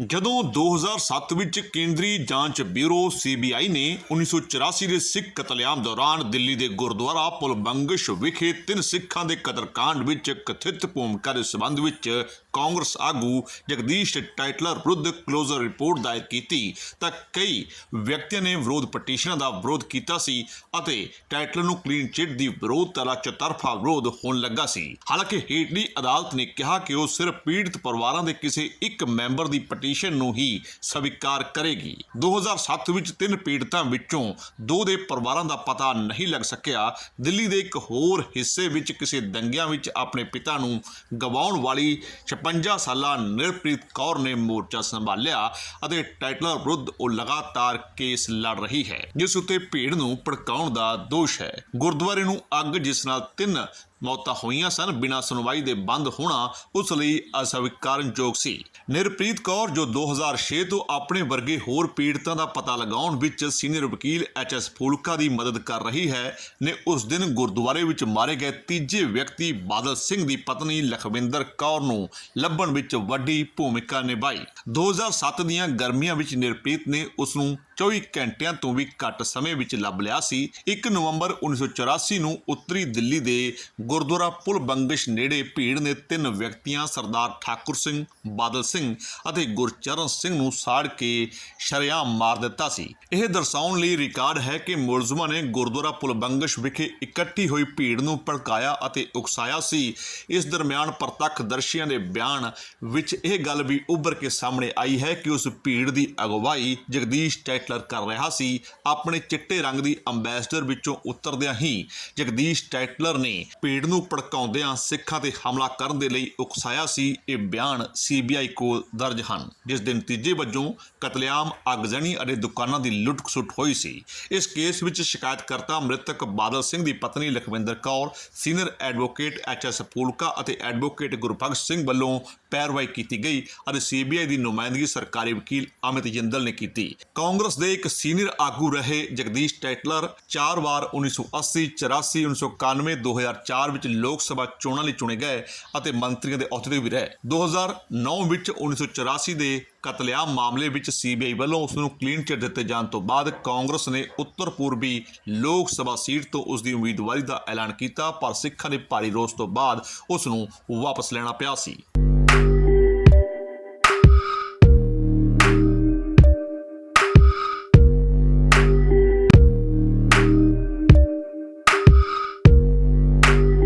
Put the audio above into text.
ਜਦੋਂ 2007 ਵਿੱਚ ਕੇਂਦਰੀ ਜਾਂਚ ਬਿਊਰੋ ਸੀਬੀਆਈ ਨੇ 1984 ਦੇ ਸਿੱਖ ਕਤਲੇਆਮ ਦੌਰਾਨ ਦਿੱਲੀ ਦੇ ਗੁਰਦੁਆਰਾ ਪੁਲਬੰਗਸ਼ ਵਿਖੇ ਤਿੰਨ ਸਿੱਖਾਂ ਦੇ ਕਤਲकांड ਵਿੱਚ ਕਥਿਤ ਭੂਮਿਕਾ ਦੇ ਸਬੰਧ ਵਿੱਚ ਕਾਂਗਰਸ ਆਗੂ ਜਗਦੀਸ਼ ਟਾਈਟਲਰ ਵਿਰੁੱਧ ਕਲੋਜ਼ਰ ਰਿਪੋਰਟ ਦਾਇਰ ਕੀਤੀ। ਤਾਂ ਕਈ ਵਿਅਕਤੀਆਂ ਨੇ ਵਿਰੋਧ ਪਟੀਸ਼ਨਾਂ ਦਾ ਵਿਰੋਧ ਕੀਤਾ ਸੀ ਅਤੇ ਟਾਈਟਲਰ ਨੂੰ ਕਲੀਨ ਚਿੱਟ ਦੀ ਵਿਰੋਧਤਾ ਦਾ ਚਤਰਫਾ ਵਿਰੋਧ ਹੋਣ ਲੱਗਾ ਸੀ। ਹਾਲਾਂਕਿ ਹੇਠਲੀ ਅਦਾਲਤ ਨੇ ਕਿਹਾ ਕਿ ਉਹ ਸਿਰਫ ਪੀੜਤ ਪਰਿਵਾਰਾਂ ਦੇ ਕਿਸੇ ਇੱਕ ਮੈਂਬਰ ਦੀ ਪਟੀਸ਼ਨ ਨੂੰ ਹੀ ਸਵੀਕਾਰ ਕਰੇਗੀ। 2007 ਵਿੱਚ ਤਿੰਨ ਪੀੜਤਾਂ ਵਿੱਚੋਂ ਦੋ ਦੇ ਪਰਿਵਾਰਾਂ ਦਾ ਪਤਾ ਨਹੀਂ ਲੱਗ ਸਕਿਆ। ਦਿੱਲੀ ਦੇ ਇੱਕ ਹੋਰ ਹਿੱਸੇ ਵਿੱਚ ਕਿਸੇ ਦੰਗਿਆਂ ਵਿੱਚ ਆਪਣੇ ਪਿਤਾ ਨੂੰ ਗਵਾਉਣ ਵਾਲੀ 56 ਸਾਲਾ ਨਿਰਪ੍ਰੀਤ ਕੌਰ ਨੇ ਮੋਰਚਾ ਸੰਭਾਲਿਆ ਅਤੇ ਟਾਈਟਲਰ ਵਿਰੁੱਧ ਉਹ ਲਗਾਤਾਰ ਕੇਸ ਲੜ ਰਹੀ ਹੈ, ਜਿਸ ਉੱਤੇ ਭੀੜ ਨੂੰ ਭੜਕਾਉਣ ਦਾ ਦੋਸ਼ ਹੈ। ਗੁਰਦੁਆਰੇ ਨੂੰ ਅੱਗ, ਜਿਸ ਨਾਲ ਤਿੰਨ ਮੌਤਾਂ ਹੋਈਆਂ ਸਨ ਬਿਨਾਂ ਸੁਣਵਾਈ ਦੇ ਬੰਦ ਹੋਣਾ ਉਸ ਲਈ ਅਸਵੀਕਾਰਨਯੋਗ ਸੀ। ਨਿਰਪ੍ਰੀਤ ਕੌਰ ਜੋ 2006 ਤੋਂ ਆਪਣੇ ਵਰਗੇ ਹੋਰ ਪੀੜਤਾਂ ਦਾ ਪਤਾ ਲਗਾਉਣ ਵਿੱਚ ਸੀਨੀਅਰ ਵਕੀਲ ਐਚ ਐਸ ਫੂਲਕਾ ਦੀ ਮਦਦ ਕਰ ਰਹੀ ਹੈ ਨੇ ਉਸ ਦਿਨ ਗੁਰਦੁਆਰੇ ਵਿੱਚ ਮਾਰੇ ਗਏ ਤੀਜੇ ਵਿਅਕਤੀ ਬਾਦਲ ਸਿੰਘ ਦੀ ਪਤਨੀ ਲਖਵਿੰਦਰ ਕੌਰ ਨੂੰ ਲੱਭਣ ਵਿੱਚ ਵੱਡੀ ਭੂਮਿਕਾ ਨਿਭਾਈ। 2007 ਦੀਆਂ ਗਰਮੀਆਂ ਵਿੱਚ ਨਿਰਪ੍ਰੀਤ ਨੇ ਉਸ ਨੂੰ 24 ਘੰਟਿਆਂ ਤੋਂ ਵੀ ਘੱਟ ਸਮੇਂ ਵਿੱਚ ਲੱਭ ਲਿਆ ਸੀ। 1 ਨਵੰਬਰ 1984 ਨੂੰ ਉੱਤਰੀ ਦਿੱਲੀ ਦੇ ਗੁਰਦੁਆਰਾ ਪੁਲ ਬੰਗਸ਼ ਨੇੜੇ ਭੀੜ ਨੇ ਤਿੰਨ ਵਿਅਕਤੀਆਂ, ਸਰਦਾਰ ਠਾਕੁਰ ਸਿੰਘ, ਬਾਦਲ ਸਿੰਘ ਅਤੇ ਗੁਰਚਰਨ ਸਿੰਘ ਨੂੰ ਸਾੜ ਕੇ ਸ਼ਰੇਆਮ ਮਾਰ ਦਿੱਤਾ ਸੀ। ਇਹ ਦਰਸਾਉਣ ਲਈ ਰਿਕਾਰਡ ਹੈ ਕਿ ਮੁਲਜ਼ਮਾਂ ਨੇ ਗੁਰਦੁਆਰਾ ਪੁਲ ਬੰਗਸ਼ ਵਿਖੇ ਇਕੱਠੀ ਹੋਈ ਭੀੜ ਨੂੰ ਭੜਕਾਇਆ ਅਤੇ ਉਕਸਾਇਆ ਸੀ। ਇਸ ਦਰਮਿਆਨ ਪ੍ਰਤੱਖਦਰਸ਼ੀਆਂ ਦੇ ਬਿਆਨ ਵਿੱਚ ਇਹ ਗੱਲ ਵੀ ਉੱਭਰ ਕੇ ਸਾਹਮਣੇ ਆਈ ਹੈ ਕਿ ਉਸ ਭੀੜ ਦੀ ਅਗਵਾਈ ਜਗਦੀਸ਼ ਟੈਟਲਰ ਕਰ ਰਿਹਾ ਸੀ। ਆਪਣੇ ਚਿੱਟੇ ਰੰਗ ਦੀ ਅੰਬੈਸਡਰ ਵਿੱਚੋਂ ਉਤਰਦਿਆਂ ਹੀ ਜਗਦੀਸ਼ ਟੈਟਲਰ ਨੇ ਭੀੜ ਨੂੰ ਭੜਕਾਉਂਦਿਆਂ ਸਿੱਖਾਂ ਤੇ ਹਮਲਾ ਕਰਨ ਦੇ ਲਈ ਉਕਸਾਇਆ ਸੀ, ਇਹ ਬਿਆਨ ਸੀਬੀਆਈ ਕੋਲ ਦਰਜ ਹਨ। ਜਿਸ ਦੇ ਨਤੀਜੇ ਵਜੋਂ ਕਤਲੇਆਮ ਅਗਜ਼ਣੀ ਅਤੇ ਦੁਕਾਨਾਂ ਦੀ ਲੁੱਟ-ਖਸੁੱਟ ਹੋਈ ਸੀ। ਇਸ ਕੇਸ ਵਿੱਚ ਸ਼ਿਕਾਇਤਕਰਤਾ ਮ੍ਰਿਤਕ ਬਾਦਲ ਸਿੰਘ ਦੀ ਪਤਨੀ Lakhwinder Kaur, senior advocate H S Phoolka ਅਤੇ ਐਡਵੋਕੇਟ ਗੁਰਭਗਤ ਸਿੰਘ ਵੱਲੋਂ ਪੈਰਵਾਈ ਕੀਤੀ ਗਈ ਅਤੇ ਸੀਬੀਆਈ ਦੀ ਨੁਮਾਇੰਦਗੀ ਸਰਕਾਰੀ ਵਕੀਲ ਅਮਿਤ ਜਿੰਦਲ ਨੇ ਕੀਤੀ। ਕਾਂਗਰਸ ਦੇ ਇੱਕ ਸੀਨੀਅਰ ਆਗੂ ਰਹੇ ਜਗਦੀਸ਼ ਟੈਟਲਰ, ਚਾਰ ਵਾਰ 1980 84 1991 2004 ਵਿੱਚ ਲੋਕ ਸਭਾ ਚੋਣਾਂ ਲਈ ਚੁਣੇ ਗਏ ਅਤੇ ਮੰਤਰੀਆਂ ਦੇ ਅਹੁਦੇ ਤੇ ਵੀ ਰਹੇ। 2009 ਵਿੱਚ 1984 ਦੇ ਕਤਲੇਆਮ ਮਾਮਲੇ ਵਿੱਚ ਸੀਬੀਆਈ ਵੱਲੋਂ ਉਸ ਨੂੰ ਕਲੀਨ ਚਿੱਟ ਦਿੱਤੇ ਜਾਣ ਤੋਂ ਬਾਅਦ ਕਾਂਗਰਸ ਨੇ ਉੱਤਰ ਪੂਰਬੀ ਲੋਕ ਸਭਾ ਸੀਟ ਤੋਂ ਉਸ ਦੀ ਉਮੀਦਵਾਰੀ ਦਾ ਐਲਾਨ ਕੀਤਾ, ਪਰ ਸਿੱਖਾਂ ਦੇ ਭਾਰੀ ਰੋਸ ਤੋਂ ਬਾਅਦ ਉਸ ਨੂੰ ਵਾਪਸ ਲੈਣਾ ਪਿਆ ਸੀ।